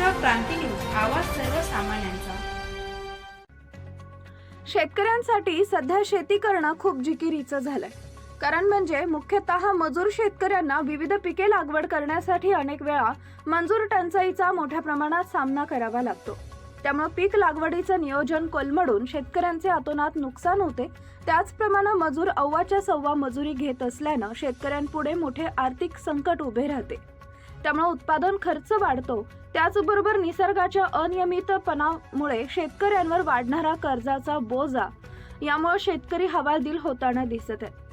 Maharashtra Kranti news आवाज सर्वसामान्यांचा. शेतकऱ्यांसाठी सध्या शेती करणं खूप जिकिरीचं झालंय. कारण म्हणजे मुख्यतः मजूर शेतकऱ्यांना विविध पिके लागवड करण्यासाठी अनेक वेळा मंजूर टंचाईचा मोठ्या प्रमाणात सामना करावा लागतो. त्यामुळे पीक लागवडीचं नियोजन कोलमडून शेतकऱ्यांचे अतोनात नुकसान होते. त्याचप्रमाणे मजूर अव्वाच्या सव्वा मजुरी घेत असल्यानं शेतकऱ्यांपुढे मोठे आर्थिक संकट उभे राहते. त्यामुळे उत्पादन खर्च वाढतो त्याचबरोबर निसर्गाच्या अनियमितपणामुळे शेतकऱ्यांवर वाढणारा कर्जाचा बोजा. यामुळे शेतकरी हवालदिल होताना दिसत आहे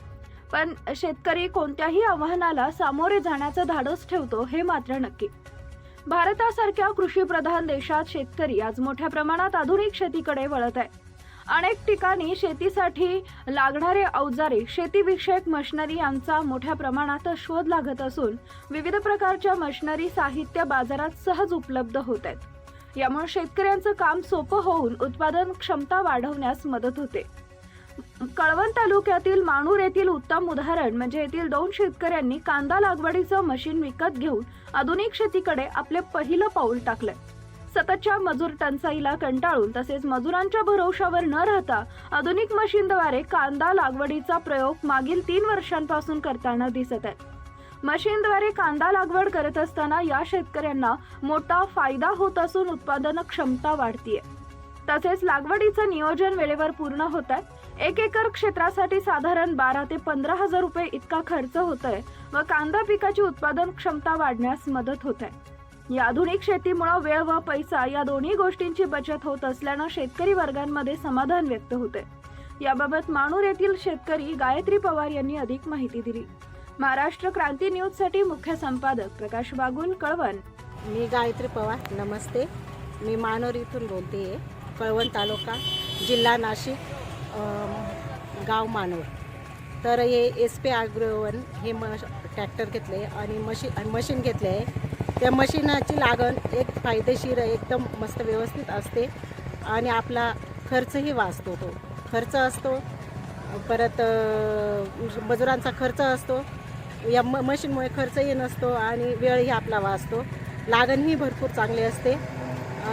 पण शेतकरी कोणत्याही आव्हानाला सामोरे जाण्याचं धाडस ठेवतो हे मात्र नक्की. भारतासारख्या कृषीप्रधान देशात शेतकरी आज मोठ्या प्रमाणात आधुनिक शेतीकडे वळत आहे अनेक ठिकाणी शेतीसाठी लागणारे अवजारे शेतीविषयक मशिनरी यांचा मोठ्या प्रमाणात शोध लागत असून विविध प्रकारच्या मशनरी साहित्य बाजारात सहज उपलब्ध होत आहेत. यामुळे शेतकऱ्यांचं काम सोपं होऊन उत्पादन क्षमता वाढवण्यास मदत होते. कळवण तालुक्यातील माणूर येथील उत्तम उदाहरण म्हणजे येथील दोन शेतकऱ्यांनी कांदा लागवडीचं मशीन विकत घेऊन आधुनिक शेतीकडे आपले पहिलं पाऊल टाकलंय. सततच्या मजूर टंचाईला कंटाळून तसेच मजुरांच्या भरोशावर न राहता आधुनिक मशीनद्वारे कांदा लागवडीचा प्रयोग मागील तीन वर्षांपासून करताना दिसत आहे मशीनद्वारे कांदा लागवड करत असताना या शेतकऱ्यांना मोठा फायदा होत असून उत्पादन क्षमता वाढतीये. तसेच लागवडीचं नियोजन वेळेवर पूर्ण होत आहे. एक एकर क्षेत्रासाठी साधारण बारा ते पंधरा हजार रुपये इतका खर्च होतोय व कांदा पिकाची उत्पादन क्षमता वाढण्यास मदत होत आहे. या आधुनिक शेतीमुळे वेळ व पैसा या दोन्ही गोष्टींची बचत होत असल्यानं शेतकरी वर्गांमध्ये समाधान व्यक्त होते याबाबत माणूर येथील शेतकरी गायत्री पवार यांनी अधिक माहिती दिली. महाराष्ट्र क्रांती न्यूजसाठी मुख्य संपादक प्रकाश बागुल कळवण. मी गायत्री पवार नमस्ते. मी मानोर इथून बोलते आहे कळवण तालुका जिल्हा नाशिक गाव मानोर तर हे एस पी आग्रोवन हे म ट्रॅक्टर घेतले आणि मशी मशीन घेतले आहे त्या मशीनाची लागण एक फायदेशीर एकदम मस्त व्यवस्थित असते आणि आपला खर्चही वाचतो तो. खर्च असतो परत मजुरांचा खर्च असतो. या म मशीनमुळे खर्चही नसतो आणि वेळही आपला वाचतो. लागणही भरपूर चांगली असते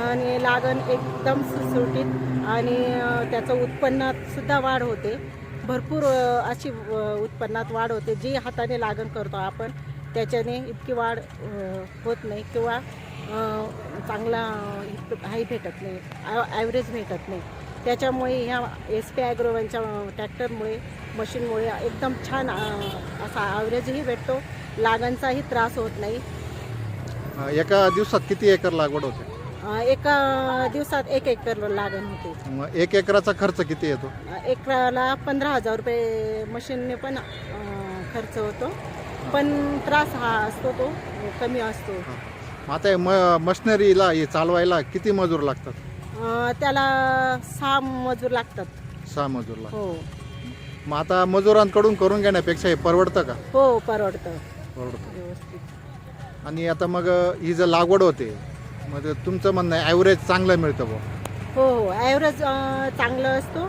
आणि लागण एकदम सुटसुटीत आणि त्याचं उत्पन्नातसुद्धा वाढ होते. भरपूर अशी उत्पन्नात वाढ होते. जी हाताने लागण करतो आपण त्याच्याने इतकी वाढ होत नाही किंवा चांगला हाही भेटत नाही ॲव्हरेज भेटत नाही. त्याच्यामुळे ह्या एस पी ॲग्रोवनच्या ट्रॅक्टरमुळे मशीनमुळे एकदम छान असा ॲव्हरेजही भेटतो. लागणचाही त्रास होत नाही. एका दिवसात किती एकर लागवड होते? एका दिवसात एक एकर लागण होते. मग एक एकराचा खर्च किती येतो? एकराला पंधरा हजार रुपये मशीनने पण खर्च होतो. पण त्रास हा असतो तो कमी असतो. आता हे म मशिनरीला हे चालवायला किती मजूर लागतात? अ, त्याला सहा मजूर लागतात. सहा मजूर लागतात. हो. मग आता मजुरांकडून करून घेण्यापेक्षा हे परवडतं का? हो परवडतं. परवडतं. व्यवस्थित. आणि आता मग ही जर लागवड होते मग तुमचं म्हणणं आहे ॲव्हरेज चांगलं मिळतं बुवा. हो हो. ॲव्हरेज चांगलं असतो.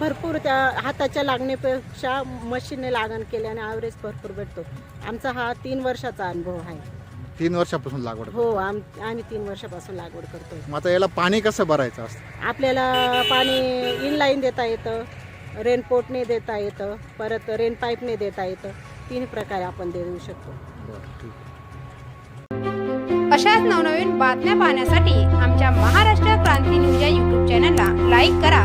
भरपूर त्या हाताच्या लागण्यापेक्षा मशीनने लागण केल्याने ॲव्हरेज भरपूर भेटतो. आमचा हा तीन वर्षाचा अनुभव आहे. तीन वर्षापासून लागवड हो आम आम्ही तीन वर्षापासून लागवड करतो मग आता याला पाणी कसं भरायचं असतं? आपल्याला पाणी इनलाईन देता येतं रेनपोटने देता येतं परत रेन पाईपने देता येतं. तिन्ही प्रकारे आपण देऊ शकतो. बरं ठीक आहे. अशाच नवनवीन बातम्या पाहण्यासाठी आमच्या महाराष्ट्र क्रांती न्यूज या यूट्यूब चॅनलला लाईक करा.